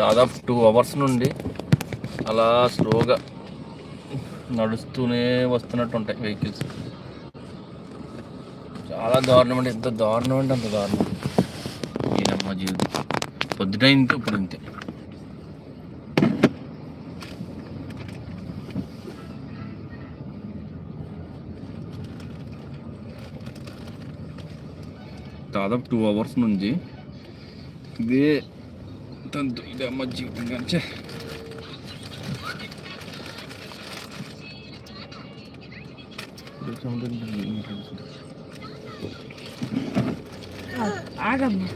దాదాపు two hours నుండి అలా స్లోగా నడుస్తూనే వస్తున్నట్టు ఉంటాయి వెహికల్స్. చాలా దారుణం అంటే ఎంత దారుణం అంటే అంత దారుణం. ఈయనమ్మ జీవితం. పొద్దుట ఇంతే ఇప్పుడు ఇంతే దాదాపు టూ అవర్స్ నుంచి ఇదే తంతు ఇదే అమ్మ జీవితం కంచే ఆగమ్మా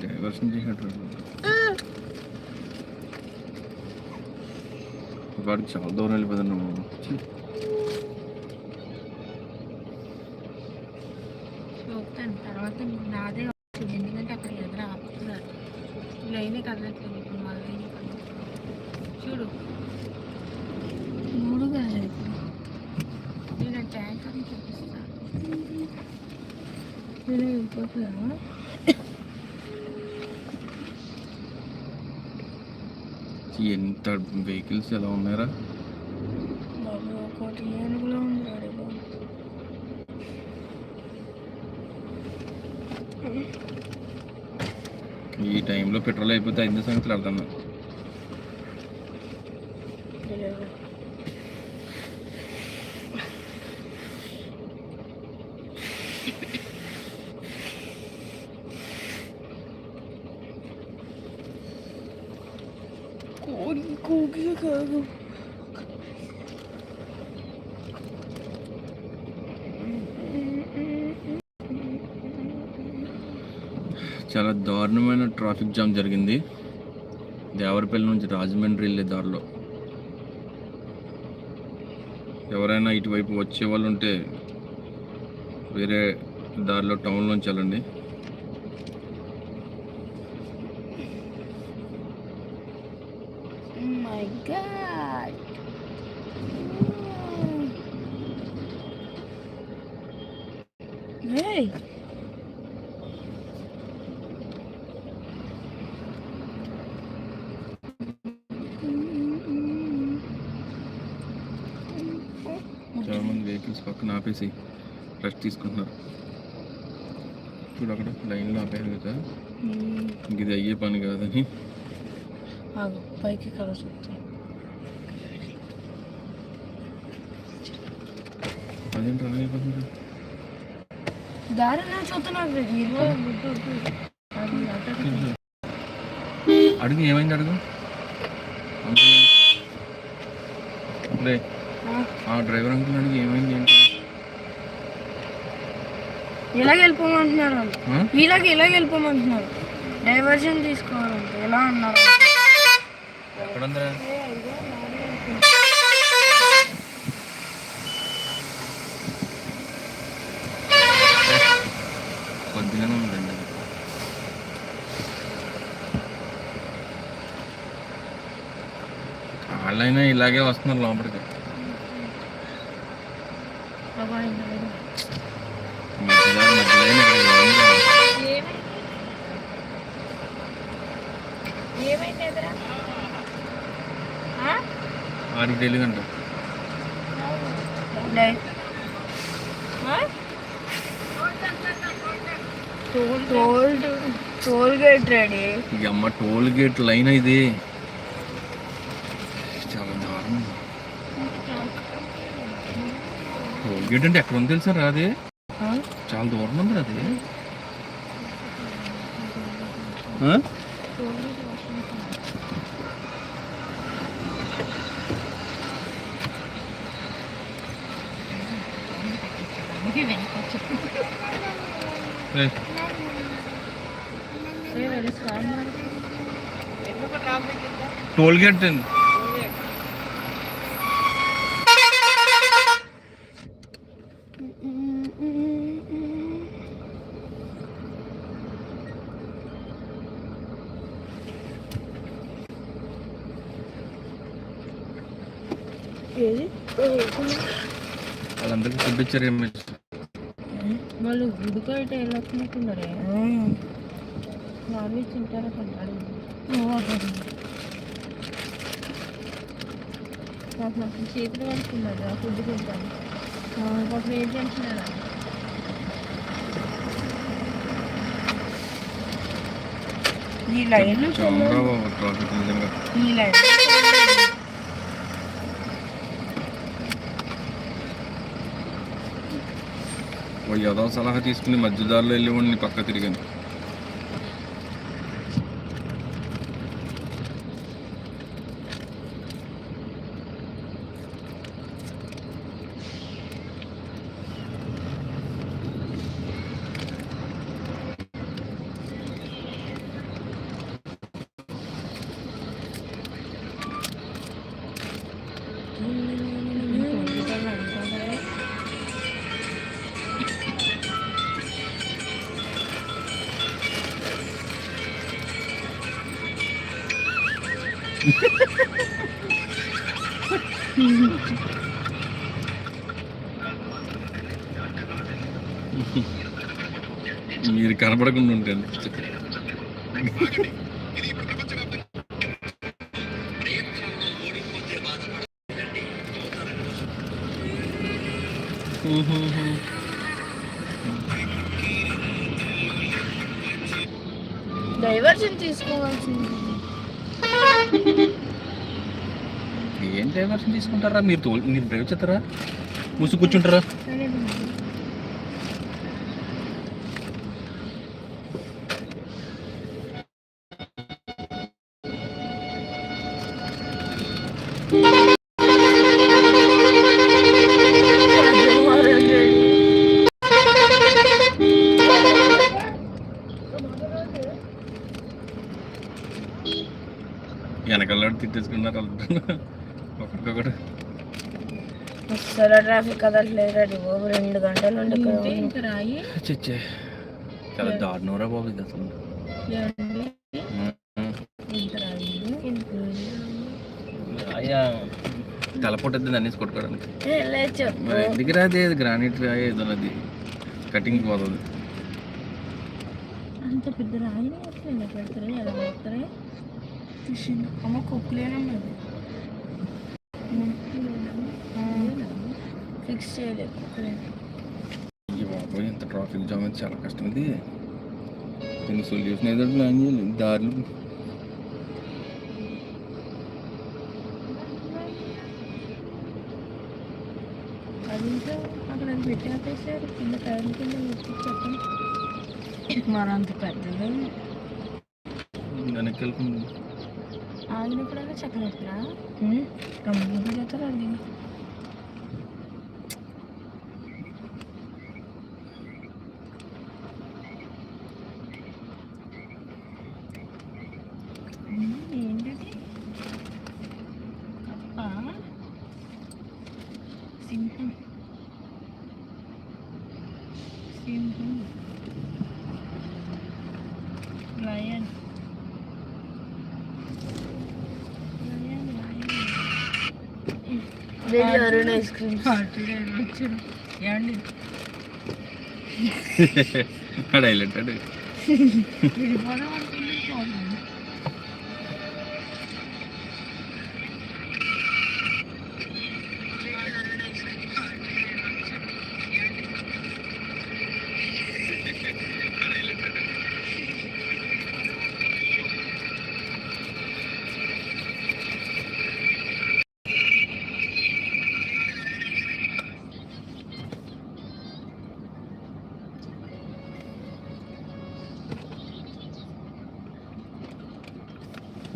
డైవర్షన్ చేసినట్టు వాడు చాలా దూరం వెళ్ళిపోతున్నాం చూస్తాను. తర్వాత నాదే వచ్చింది. ఎందుకంటే అక్కడ ఎదురు ఆపుతున్నారు. లైనే కదలట్లేదు. ఇప్పుడు మళ్ళీ చూడు. మూడు కదలేదు నేను ట్యాంక్ అని చూపిస్తా నేను వెళ్ళిపోతున్నాను. ఎంత వెహికల్స్ ఎలా బాబు ఈ టైంలో పెట్రోల్ అయిపోతే ఐదు సంగతులు అర్థం కోగి కోగి చాలా దారుణమైన ట్రాఫిక్ జామ్ జరిగింది. దేవరపల్లి నుంచి రాజమండ్రి వెళ్ళే దారిలో. ఎవరైనా ఇటువైపు వచ్చే వాళ్ళు ఉంటే వేరే దారిలో టౌన్లోంచి వెళ్ళండి. చాలా మంది వెహికల్స్ పక్కన ఆపేసి రెస్ట్ తీసుకుంటున్నారు. చూడు అక్కడ లైన్లో ఆపారు కదా. ఇంక ఇది అయ్యే పని కాదని. పైకి కలర్ చూస్తాను అదేంటి రానిపోతుంది దారి నేను చూస్తున్నాను ఇరవై గుడ్డు అది అటు అడుగు ఏమైంది అడుగు? రే ఆ, డ్రైవర్ అంకుల్ అడుగు ఏమైంది ఏంటి? ఇలాగ వెళ్ళిపోమంటున్నారు? ఇలాగ ఇలాగ వెళ్ళిపోమంటున్నారు. డైవర్షన్ తీసుకోవాలంటే. ఎలా అన్నారు? ఎక్కడుందిరా? వాళ్ళైనా ఇలాగే వస్తున్నారు లోపలికి. వాడికి తెలియదు అంట టోల్ గేట్ రెడీ. అమ్మ టోల్ గేట్ లైన్ ఇది చాలా దారుణం అంటే ఎక్కడ ఉంది తెలుసా రాది చాలా దూరం ఉంది అది ఆ? ఏయ్, టోల్ గేట్ అండి ఏది ఏమి వాళ్ళు గుడికైతే వెళ్ళొచ్చినట్టున్నారే నాన్ వెజ్ తింటారా కొంటారు నాకు నాకు చేతులు కడుక్కున్నాడు ఆ ఫుడ్ తింటాను. పాపం ఏం తింటున్నారా ఈ లైన్ ఈ లైన్ ఓ ఏదో సలహా తీసుకుని మధ్యదారిలో వెళ్ళి వాడిని పక్క తిరిగాను. మీరు కనపడకుండా ఉంటాను డైవర్షన్ తీసుకోవాల్సింది. ఏం డైవర్షన్ తీసుకుంటారా? మీరు మీరు డ్రైవ్ చేస్తారా మూసి కూర్చుంటారా ఒకరికొకరు అసలు ట్రాఫిక్ కదలట్లేదు రెడీ బాబు రెండు గంటల నుండి చచ్చే చాలా దారుణంరా బాబు ఇది అసలు. అయ్యా తలపొట్టద్దు దాన్ని కొట్టుకోవడానికి. రాది అది? గ్రానైట్ రాయి ఏదో అది. కటింగ్ పోతుంది. అంత పెద్ద రాయి? పెడతారా? ఎలా పెడతారా? అమ్మ కుక్కలేనమ్మది ఫిక్స్ చేయలేదు. ఈ బాబోయ్ ఇంత ట్రాఫిక్ జామ్ అయితే చాలా కష్టం ఇది దీనికి సొల్యూషన్ ఏదో ప్లాన్ చేయాలి దారులు అది ఇంకా అక్కడ అది పెట్టి ఆపేసారు కింద టైర్ కింద చెప్పండి మరి అంత పెద్దది వెనక్కి వెళ్తుంది ఆగినప్పుడల్లా చక్కర ነው። ብዬ అరుణ్ ఐస్ క్రీమ్ ఏమండి? హైలైట్ అంటే విడిపోదాం అనుకుంటే పోదాం.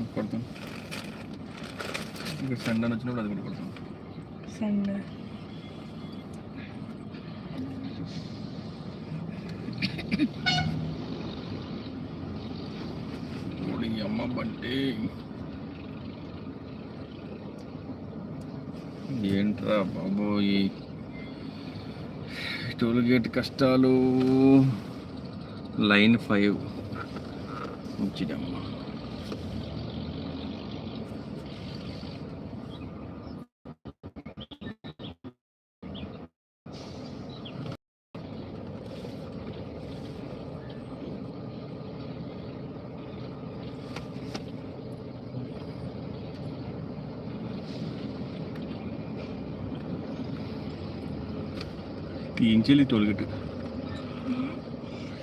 కొడతాను ఇక్కడ సండే వచ్చినప్పుడు అది కూడా కొడతాను సండే అమ్మ బండి ఏంట్రా బాబోయ్? టోల్ గేట్ కష్టాలు. Line five. వచ్చిడమ్మా తీయించాలి టోల్గేట్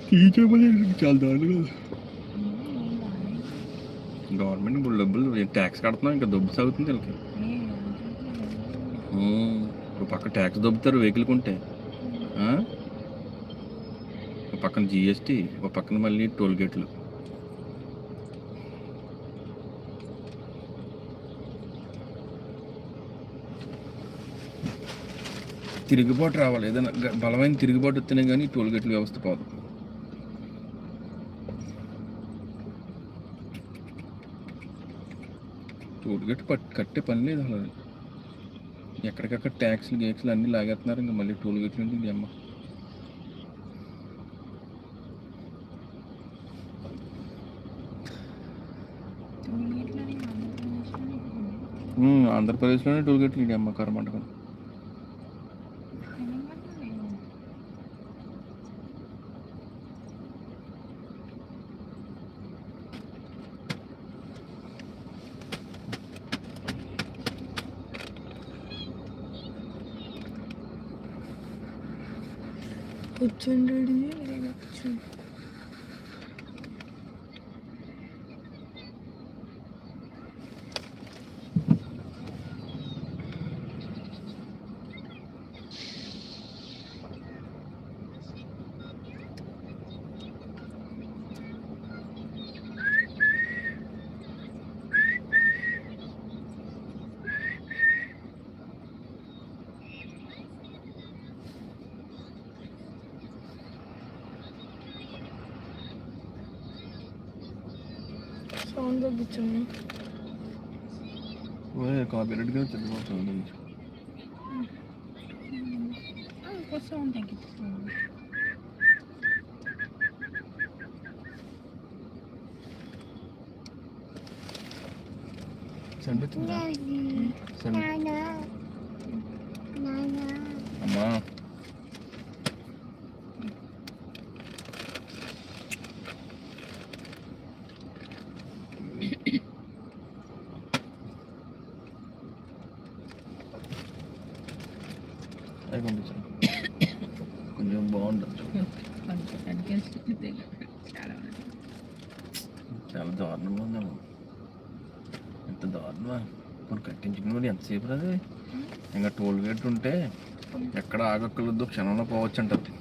తీయించకపోతే చాలా దారుణం కదా గవర్నమెంట్ ఇప్పుడు డబ్బులు ట్యాక్స్ కడుతున్నాం ఇంకా దొబ్బు సాగుతుంది వీళ్ళకి ఇప్పుడు ఒక పక్క ట్యాక్స్ దొబ్బుతారు వెహికల్ కొంటే ఒక పక్కన జిఎస్టీ ఒక పక్కన మళ్ళీ టోల్ గేట్లు తిరుగుబాటు రావాలి. ఏదైనా బలమైన తిరుగుబాటు వస్తేనే కానీ టోల్ గేట్ల వ్యవస్థ పోదు. టోల్ గేట్ పట్ కట్టే పని లేదు అసలు ఎక్కడికక్కడ ట్యాక్స్లు గేక్స్లు అన్నీ లాగేస్తున్నారు ఇంకా మళ్ళీ టోల్ గేట్లు ఉంటుంది అమ్మ ఆంధ్రప్రదేశ్లోనే టోల్ గేట్లు ఇది అమ్మ కర్మాటకం. 어쩐 일이지? sonunda bitirmek. Oraya kahveleri götürdüm o sonunda bitirmek. O sonunda gitsin. Sen bitti mi? Sen bitti. దారుణంగా ఉందమ్మా ఎంత దారుణమా ఇప్పుడు కట్టించుకుని మరి ఎంతసేపు రాదు? ఇంకా టోల్ గేట్ ఉంటే ఎక్కడ ఆగక్కర్లేదు క్షణంలో పోవచ్చు అంటారు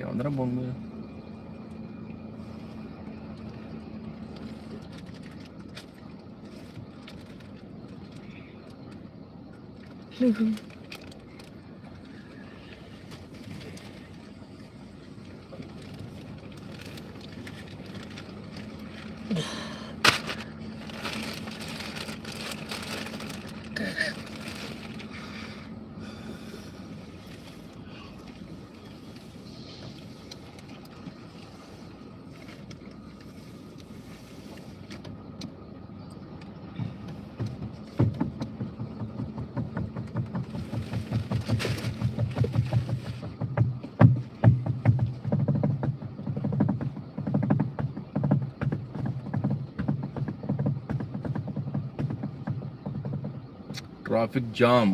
ఏమందరం బొంగు? Yeah. Traffic jam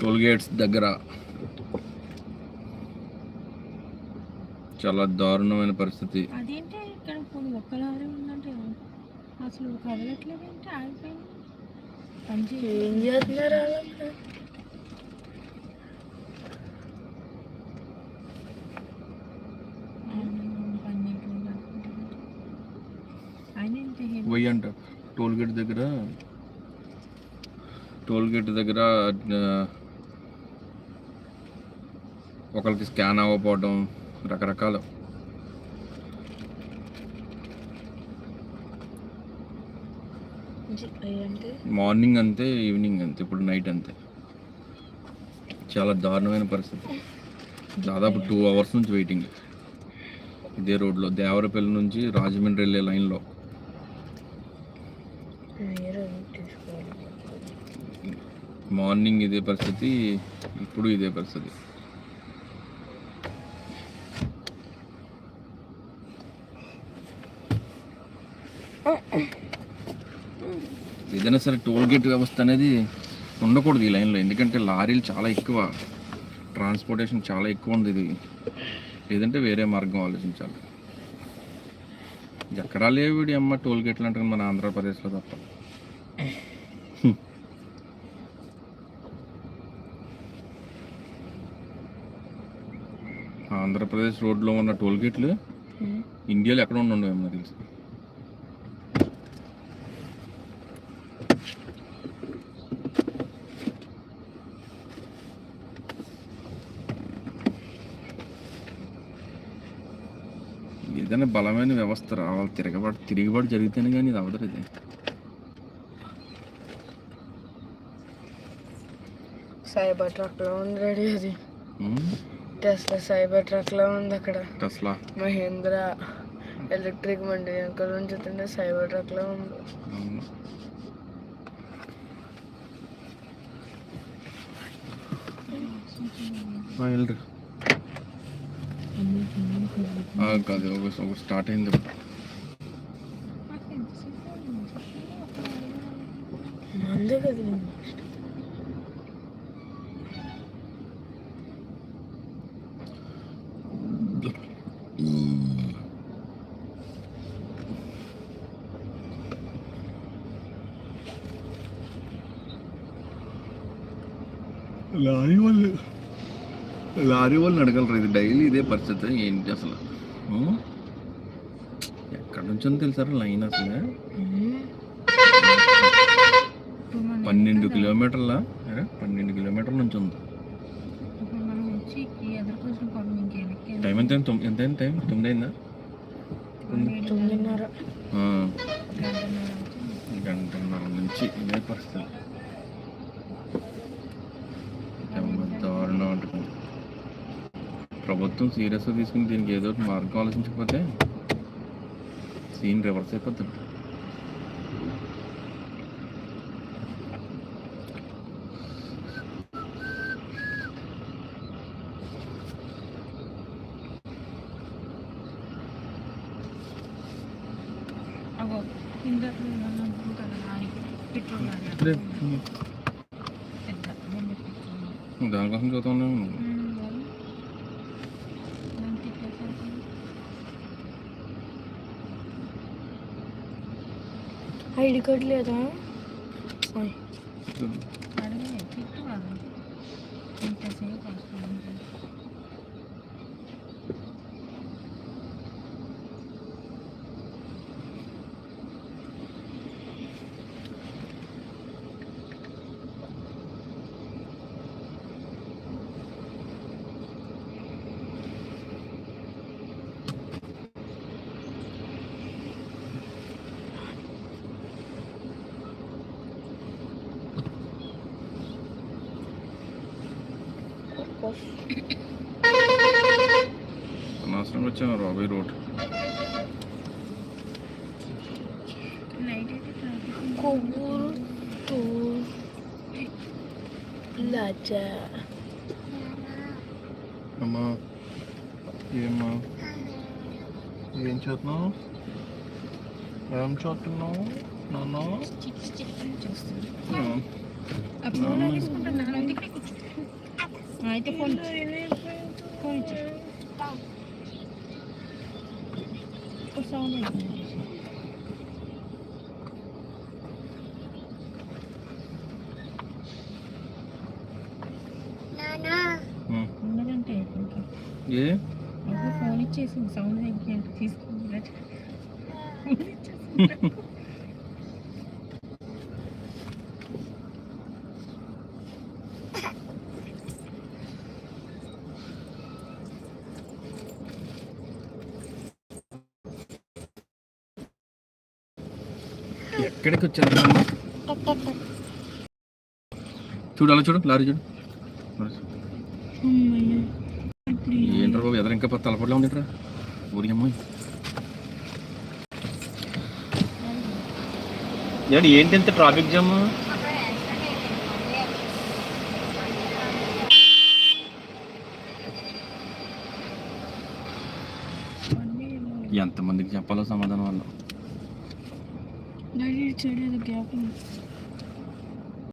toll gates దగ్గర. చాలా దారుణమైన పరిస్థితి. అదేంటి ఇక్కడ ఉందంటే అసలు కదలట్లేదు అంటే ఆగిపోయింది ఏం చేస్తున్నారు వాళ్ళు పని చేయట్లేదు ఆయన ఎంత heavy పోయి అంట టోల్ గేట్ దగ్గర టోల్ గేట్ దగ్గర ఒకరికి స్కాన్ అవ్వకపోవడం రకరకాల. మార్నింగ్ అంతే ఈవినింగ్ అంతే ఇప్పుడు నైట్ అంతే. చాలా దారుణమైన పరిస్థితి. దాదాపు టూ అవర్స్ నుంచి వెయిటింగ్. ఇదే రోడ్లో దేవరపల్లి నుంచి రాజమండ్రి వెళ్ళే లైన్లో వేరే తీసుకోవాలి మార్నింగ్ ఇదే పరిస్థితి ఇప్పుడు ఇదే పరిస్థితి. ఏదైనా సరే టోల్ గేట్ వ్యవస్థ అనేది ఉండకూడదు ఈ లైన్లో ఎందుకంటే లారీలు చాలా ఎక్కువ ట్రాన్స్పోర్టేషన్ చాలా ఎక్కువ ఉంది ఇది. లేదంటే వేరే మార్గం ఆలోచించాలి. ఎక్కడా లేవు అమ్మ టోల్ గేట్లు అంటే మన ఆంధ్రప్రదేశ్లో తప్ప. ఆంధ్రప్రదేశ్ రోడ్లో ఉన్న టోల్ గేట్లు ఇండియాలో ఎక్కడ ఉండవు ఏమో తెలిసి. ఏదైనా బలమైన వ్యవస్థ రావాలి తిరగబాటు తిరిగిబాటు జరిగితేనే కానీ ఇది అవదు ఇది. సైబర్ ట్రక్లో ఉంది రెడీ అది. ఉమ్, టెస్లా సైబర్ ట్రక్లో ఉంది అక్కడ. టెస్లా మహేంద్ర ఎలక్ట్రిక్ బండి వెనకాల నుంచి చూస్తుంటే సైబర్ ట్రక్లో ఉంది కాదు ఒక స్టార్ట్ అయింది. మందే కదా లారీ వాళ్ళు లారీ వాళ్ళని అడగలరు? ఇది డైలీ ఇదే పరిస్థితి. ఏంటి అసలు? ఎక్కడి నుంచో తెలుసారా లైన్ అసలు? పన్నెండు కిలోమీటర్ల? పన్నెండు కిలోమీటర్ల నుంచి ఉంది. టైం ఎంత ఎంత టైం? తొమ్మిది అయిందా. గంటన్నర నుంచి ఇదే పరిస్థితి ఎంత దారుణం ఉంటుంది ప్రభుత్వం సీరియస్గా తీసుకుని దీనికి ఏదో ఒకటి మార్గం ఆలోచించకపోతే సీన్ రివర్స్ అయిపోతుంది. అగో ఇందాక నేను అనుకుంటాను ఆయనకి పెట్రోల్ ఇప్పుడే పెద్ద బొమ్మ పెట్రోల్ దానికోసం చూద్దాం ఐడి కార్డ్ లేదా? ఓయ్. అనవసరంగా వచ్చాను రాబోయ్ రోడ్ కొవ్వూరు టూ లాచా అమ్మా ఏమ్మా? ఏం చేస్తున్నావు? ఏం చేస్తున్నావు? నాన్న? అయితే ఫోన్ ఫోన్ ఇచ్చి. సౌండ్. ఉన్నదంటే ఏ? అప్పుడు ఫోన్ ఇచ్చేసింది సౌండ్ తగ్గి తీసుకుంది. ఎక్కడికి వచ్చారు చూడు అలా చూడు లారీ చూడు. ఏంట్రా బాబు ఎదరు ఇంకా పది ఉండేట్రా? ఊరి అమ్మాయి. ఏంటి ఏంటి ఇంత ట్రాఫిక్ జామ్ ఎంతమందికి చెప్పాలో సమాధానం వాళ్ళు డాడీ చెడు గ్యాప్ ఉంది